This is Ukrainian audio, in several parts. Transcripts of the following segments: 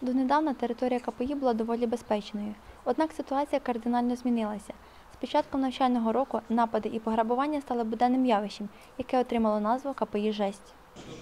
Донедавна територія КПІ була доволі безпечною. Однак ситуація кардинально змінилася. З початком навчального року напади і пограбування стали буденним явищем, яке отримало назву КПІ Жесть.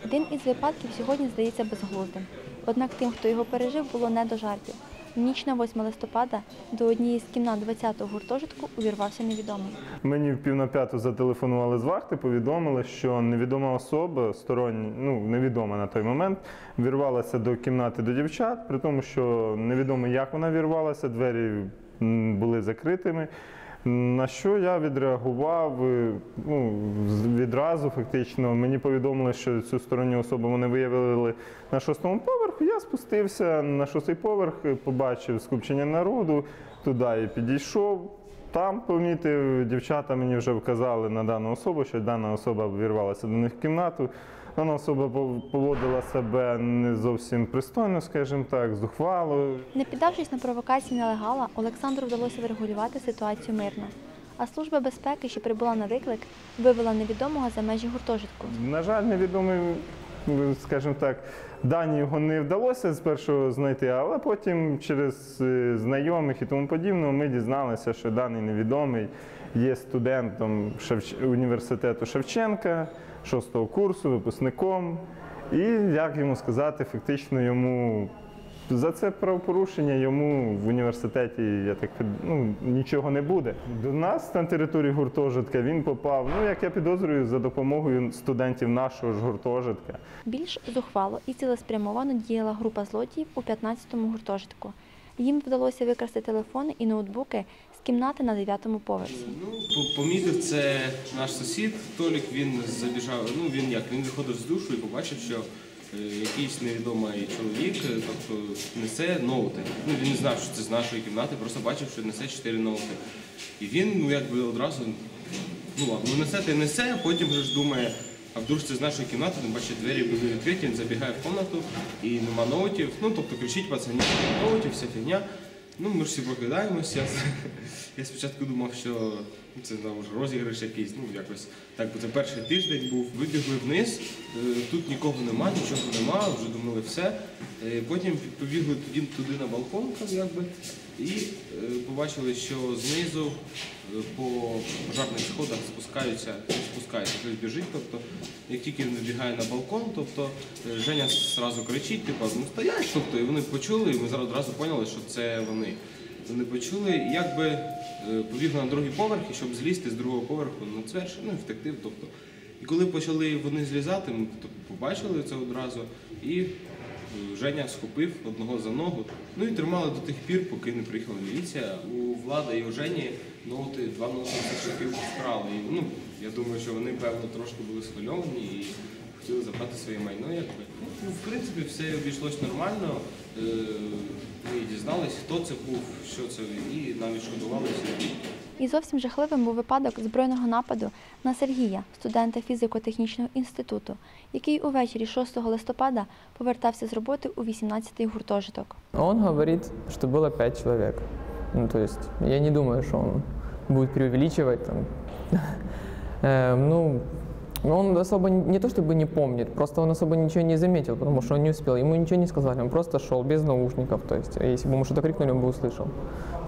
Один із випадків сьогодні здається безглуздим. Однак тим, хто його пережив, було не до жартів. Ніч на 8 листопада до однієї з кімнат 20-го гуртожитку увірвався невідомий. Мені в пів на п'яту зателефонували з вахти, повідомили, що невідома особа, стороння, ну невідома на той момент, вірвалася до кімнати до дівчат, при тому, що невідомо, як вона вірвалася, двері були закритими. На що я відреагував е, ну, відразу, фактично. Мені повідомили, що цю сторонню особу вони виявили на шостому поверху. Я спустився на шостий поверх, побачив скупчення народу, туди і підійшов. Там помітив, дівчата мені вже вказали на дану особу, що дана особа вірвалася до них в кімнату. Дана особа пов- поводила себе не зовсім пристойно, скажімо так, зухвало. Не піддавшись на провокації нелегала, Олександру вдалося врегулювати ситуацію мирно. А служба безпеки, що прибула на виклик, вивела невідомого за межі гуртожитку. На жаль, невідомий, скажімо так, дані його не вдалося спершу знайти, але потім через е, знайомих і тому подібне ми дізналися, що даний невідомий є студентом університету Шевченка, шостого курсу, випускником. І як йому сказати, фактично йому за це правопорушення йому в університеті я так ну, нічого не буде. До нас на території гуртожитка він попав. Ну як я підозрюю, за допомогою студентів нашого ж гуртожитка. Більш зухвало і цілеспрямовано діяла група злодіїв у 15-му гуртожитку. Їм вдалося викрасти телефони і ноутбуки з кімнати на 9-му поверсі. Ну, помітив це наш сусід Толік. Він забіжав. Ну він як він виходив з душу і побачив, що якийсь невідомий чоловік, е, тобто несе ноути. Ну він не знав, що це з нашої кімнати, просто бачив, що несе чотири ноути. І він, ну якби одразу, ну ладно, ну несе та несе, а потім вже ж думає. А вдруг це з нашої кімнати, він бачить двері були відкриті, він забігає в кімнату і нема ноутів. Ну тобто кричить пацанів, ноутів, вся фігня. Ну, ми ж всі прокидаємося. Я спочатку думав, що це знову ж розіграш якийсь, ну якось так, бо це перший тиждень був. Вибігли вниз, е, тут нікого нема, нічого нема, вже думали все. Е, Потім побігли туди на балкон, якби, і е, побачили, що знизу е, по пожарних сходах спускаються, не спускається, хтось біжить. Тобто, як тільки він вибігає на балкон, тобто Женя зразу кричить, типу, ну стоять, тобто, і вони почули, і ми одразу поняли, що це вони. Вони почули, і якби побігли на другий поверх, щоб злізти з другого поверху на цверш, ну і втекти. Тобто. І коли почали вони злізати, ми тобто, побачили це одразу, і Женя схопив одного за ногу. Ну і тримали до тих пір, поки не приїхала міліція. У Влада і у Жені ноути, два ноути таки вкрали. І, ну, я думаю, що вони, певно, трошки були схвильовані і хотіли забрати своє майно. Якби. Ну, в принципі, все обійшлось нормально. Е, Ми дізнались, хто це був, що це, і навіть шкодувалися. І зовсім жахливим був випадок збройного нападу на Сергія, студента фізико-технічного інституту, який увечері 6 листопада повертався з роботи у 18-й гуртожиток. Он говорить, що було пять чоловік. Ну, то есть, я не думаю, що він буде преувеличувати Ну, он особо не то чтобы не помнит, просто он особо ничего не заметил, потому что он не успел. Ему ничего не сказали, он просто шел без наушников. То есть, если бы ему что-то крикнули, он бы услышал.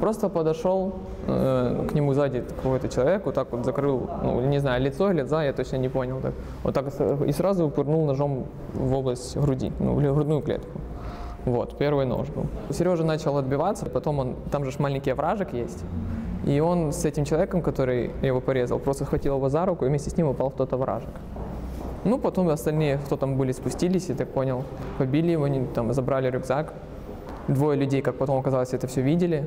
Просто подошел э, к нему сзади какой-то человек, вот так вот закрыл, ну, не знаю, лицо, глаза, я точно не понял. Так. Вот так и сразу упырнул ножом в область груди, ну, в грудную клетку. Вот, первый нож был. Сережа начал отбиваться, потом он, там же маленький овражек есть, и он с этим человеком, который его порезал, просто схватил его за руку и вместе с ним упал в тот овражек. Ну, потом остальные, кто там были, спустились, я так понял, побили его, они там забрали рюкзак. Двое людей, как потом оказалось, это все видели.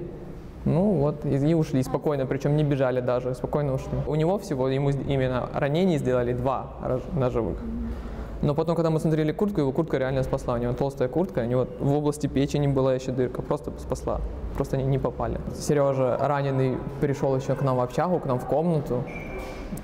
Ну вот, и, и ушли спокойно, причем не бежали даже, спокойно ушли. У него всего, ему именно ранений сделали два ножевых. Но потом, когда мы смотрели куртку, его куртка реально спасла. У него толстая куртка, у него в области печени была еще дырка, просто спасла. Просто они не попали. Сережа раненый пришел еще к нам в общагу, к нам в комнату.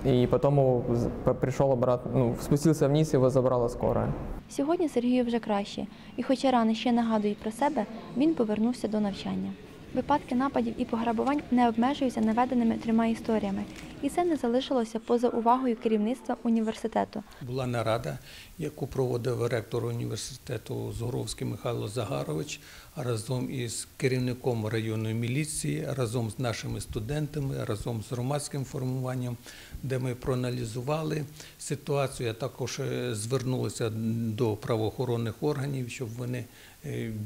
И потом его з- п- пришел обратно, ну, спустился вниз, его забрала скорая. Сьогодні Сергію вже краще, і хоча рани ще нагадують про себе, він повернувся до навчання. Випадки нападів і пограбувань не обмежуються наведеними трьома історіями, і це не залишилося поза увагою керівництва університету. Була нарада, яку проводив ректор університету Згоровський Михайло Загарович разом із керівником районної міліції, разом з нашими студентами, разом з громадським формуванням, де ми проаналізували ситуацію. а також е, звернулися до правоохоронних органів, щоб вони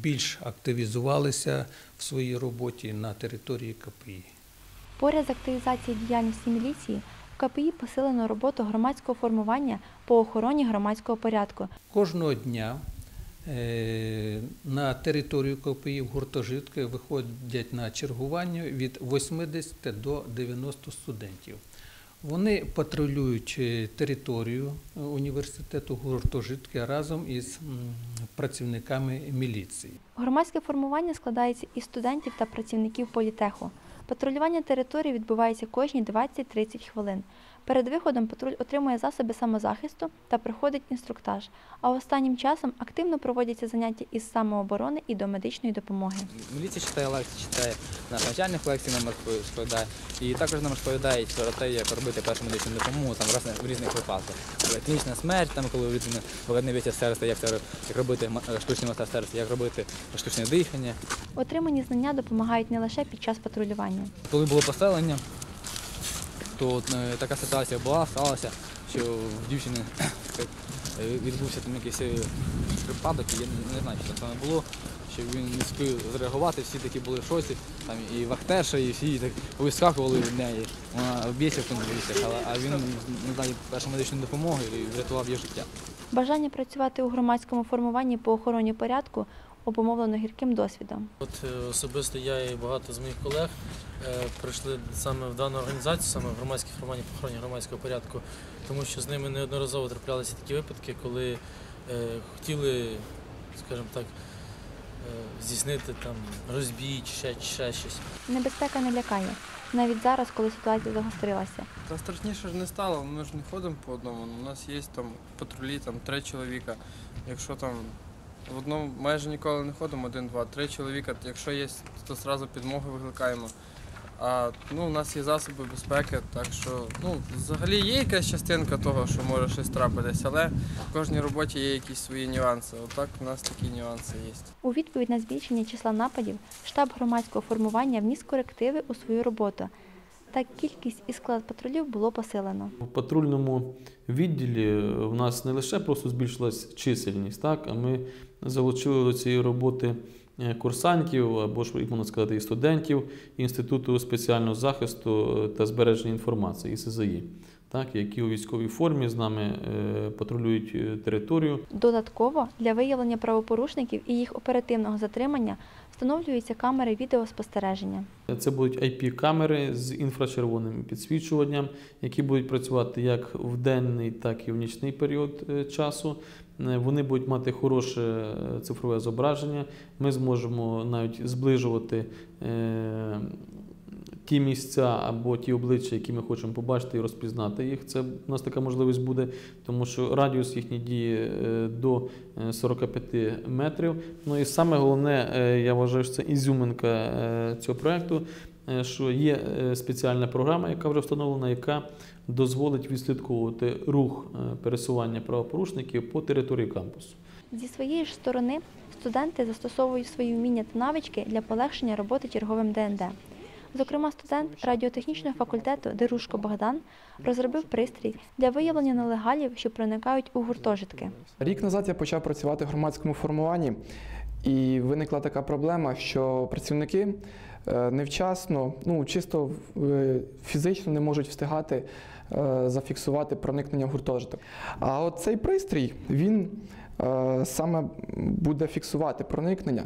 більш активізувалися в своїй роботі на території КПІ. Поряд з активізацією діяльності міліції в КПІ посилено роботу громадського формування по охороні громадського порядку. Кожного дня е, на територію КПІ в гуртожитки виходять на чергування від 80 до 90 студентів. Вони патрулюють е, територію е, університету гуртожитки разом із працівниками міліції. Громадське формування складається із студентів та працівників політеху. Патрулювання території відбувається кожні 20-30 хвилин. Перед виходом патруль отримує засоби самозахисту та проходить інструктаж. А останнім часом активно проводяться заняття із самооборони і до медичної допомоги. Міліція читає лекції, читає наш начальник лекцій нам розповідає. І також нам розповідають про те, як робити першу медичну допомогу там в різних, в різних випадках. Клінічна смерть, там коли людина виявляється серця, як як робити штучний масаж серця, як робити штучне дихання. Отримані знання допомагають не лише під час патрулювання. Коли було поселення, то е, така ситуація була, сталася, що в дівчини відбувся там якийсь е, припадок, я не, не знаю, що це саме було, що він не спів зреагувати, всі такі були в шоці, там і вахтерша, і всі так вискакували від неї. Вона б'ється в тому бійцях, але а він надав першу медичну допомогу і врятував її життя. Бажання працювати у громадському формуванні по охороні порядку обумовлено гірким досвідом. От е, особисто я і багато з моїх колег е, прийшли саме в дану організацію, саме в громадське формування по охороні громадського порядку, тому що з ними неодноразово траплялися такі випадки, коли е, хотіли, скажімо так, здійснити там розбій чи ще, ще щось. Небезпека не лякає, навіть зараз, коли ситуація загострилася. Та страшніше ж не стало, ми ж не ходимо по одному. У нас є там патрулі, там три чоловіка. Якщо там в одному майже ніколи не ходимо, один, два, три чоловіка. Якщо є, то одразу підмогу викликаємо. А ну, у нас є засоби безпеки, так що ну, взагалі є якась частинка того, що може щось трапитись, але в кожній роботі є якісь свої нюанси. Отак у нас такі нюанси є. У відповідь на збільшення числа нападів штаб громадського формування вніс корективи у свою роботу. Так кількість і склад патрулів було посилено. В патрульному відділі в нас не лише просто збільшилась чисельність, так, а ми залучили до цієї роботи е, курсантів або ж можна сказати, і студентів Інституту спеціального захисту та збереження інформації ІСЗІ, так, які у військовій формі з нами е, патрулюють е, територію. Додатково для виявлення правопорушників і їх оперативного затримання встановлюються камери відеоспостереження. Це будуть IP-камери з інфрачервоним підсвічуванням, які будуть працювати як в денний, так і в нічний період е, часу. Е, Вони будуть мати хороше е, цифрове зображення. Ми зможемо навіть зближувати ті місця або ті обличчя, які ми хочемо побачити і розпізнати їх. Це у нас така можливість буде, тому що радіус їхньої дії е, до е, 45 метрів. Ну і саме головне, е, я вважаю, що це ізюминка е, цього проекту, е, що є е, спеціальна програма, яка вже встановлена, яка дозволить відслідковувати рух е, пересування правопорушників по території кампусу. Зі своєї ж сторони студенти застосовують свої вміння та навички для полегшення роботи черговим ДНД. Зокрема, студент радіотехнічного факультету Дерушко Богдан розробив пристрій для виявлення нелегалів, що проникають у гуртожитки. Рік назад я почав працювати в громадському формуванні, і виникла така проблема, що працівники е, невчасно, ну чисто е, фізично не можуть встигати е, зафіксувати проникнення в гуртожиток. А от цей пристрій він саме буде фіксувати проникнення.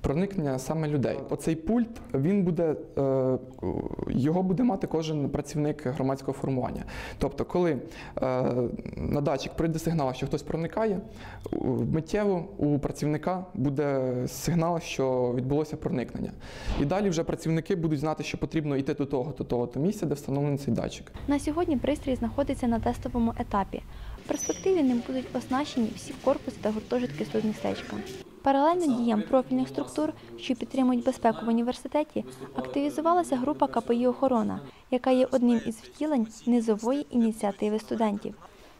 Проникнення саме людей. Оцей пульт він буде е, його буде мати кожен працівник громадського формування. Тобто, коли е, на датчик прийде сигнал, що хтось проникає, миттєво у працівника буде сигнал, що відбулося проникнення. І далі вже працівники будуть знати, що потрібно йти до того, до того то місця, де встановлений цей датчик. На сьогодні пристрій знаходиться на тестовому етапі. В перспективі ним будуть оснащені всі корпуси та гуртожитки студмістечка. Паралельно діям профільних структур, що підтримують безпеку в університеті, активізувалася група КПІ Охорона, яка є одним із втілень низової ініціативи студентів.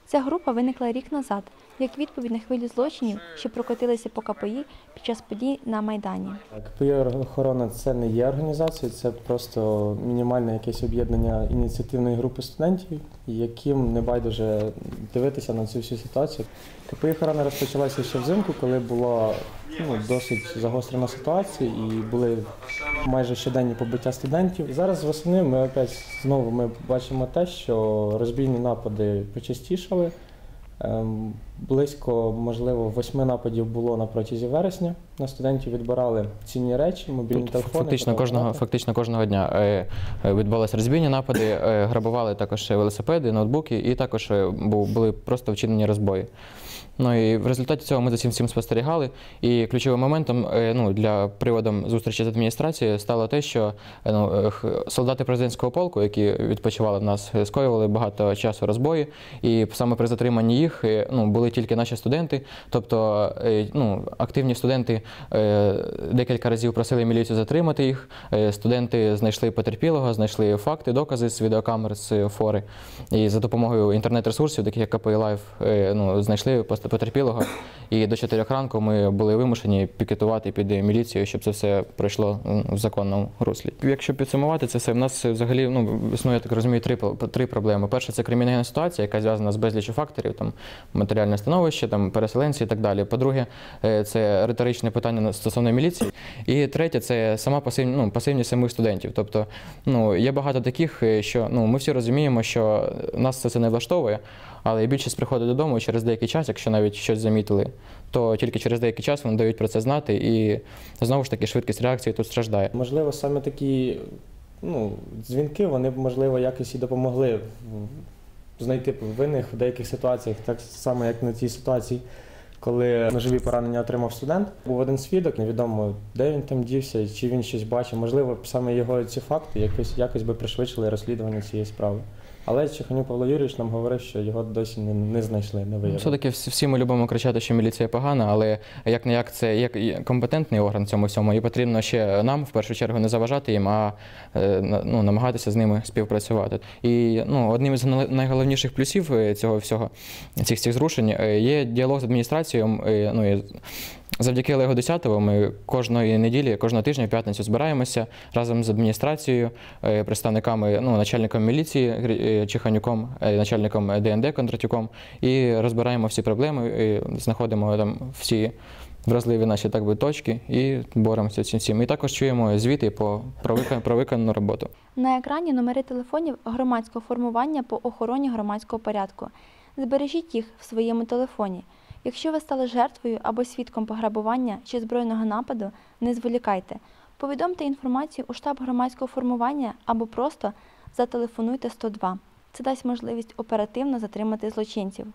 Ця група виникла рік назад як відповідь на хвилю злочинів, що прокотилися по КПІ під час подій на Майдані. КПІ охорона це не є організацією, це просто мінімальне якесь об'єднання ініціативної групи студентів, яким не байдуже дивитися на цю всю ситуацію. КПІ охорона розпочалася ще взимку, коли була ну, досить загострена ситуація і були майже щоденні побиття студентів. Зараз восени ми опять знову ми бачимо те, що розбійні напади почастішали. Ем, Близько, можливо, восьми нападів було на протязі вересня. На студентів відбирали цінні речі, мобільні Тут телефони. фактично кожного, фактично кожного дня е, е, відбувалися розбійні напади, е, грабували також велосипеди, ноутбуки, і також були просто вчинені розбої. Ну і в результаті цього ми за цим всім спостерігали. І ключовим моментом е, ну, для приводом зустрічі з адміністрацією стало те, що е, ну, е, солдати президентського полку, які відпочивали в нас, скоювали багато часу розбої. І саме при затриманні їх ну, були тільки наші студенти. Тобто ну, активні студенти декілька разів просили міліцію затримати їх. Студенти знайшли потерпілого, знайшли факти, докази з відеокамер з фори. І за допомогою інтернет-ресурсів, таких як КПІ Лайф, е, ну, знайшли пост- потерпілого. І до 4 ранку ми були вимушені пікетувати під міліцією, щоб це все пройшло в законному руслі. Якщо підсумувати це все, в нас взагалі ну, існує, так розумію, три, три проблеми. Перше, це кримінальна ситуація, яка зв'язана з безліччю факторів, там матеріальне становище, там переселенці і так далі. По-друге, е, це риторичне питання стосовно міліції. І третє, це сама пасивні, ну, пасивність самих студентів. Тобто, ну, є багато таких, е, що ну, ми всі розуміємо, що нас це, це не влаштовує, але більшість приходить додому і через деякий час, якщо навіть щось замітили, то тільки через деякий час вони дають про це знати, і знову ж таки швидкість реакції тут страждає. Можливо, саме такі ну, дзвінки вони б, можливо, якось і допомогли знайти винних в деяких ситуаціях, так само, як на цій ситуації, коли ножові поранення отримав студент. Був один свідок, невідомо, де він там дівся, чи він щось бачив. Можливо, саме його ці факти якось, якось би пришвидшили розслідування цієї справи. Але Чеханюк Павло Юрійович нам говорив, що його досі не, не знайшли, не виявили. Все-таки всі всі ми любимо кричати, що міліція погана, але як не як це є компетентний орган в цьому всьому, і потрібно ще нам в першу чергу не заважати їм, а е, ну, намагатися з ними співпрацювати. І ну, одним із найголовніших плюсів е, цього всього, цих цих зрушень, е, є діалог з адміністрацією. Ну, і Завдяки Олегу Десятову ми кожної неділі, кожного тижня в п'ятницю збираємося разом з адміністрацією, е, представниками, ну, начальником міліції е, Чиханюком, е, начальником ДНД Кондратюком і розбираємо всі проблеми, і знаходимо там всі вразливі наші так би точки і боремося цим всім. І також чуємо звіти по про виконану роботу. На екрані номери телефонів громадського формування по охороні громадського порядку. Збережіть їх в своєму телефоні. Якщо ви стали жертвою або свідком пограбування чи збройного нападу, не зволікайте. Повідомте інформацію у штаб громадського формування або просто зателефонуйте 102. Це дасть можливість оперативно затримати злочинців.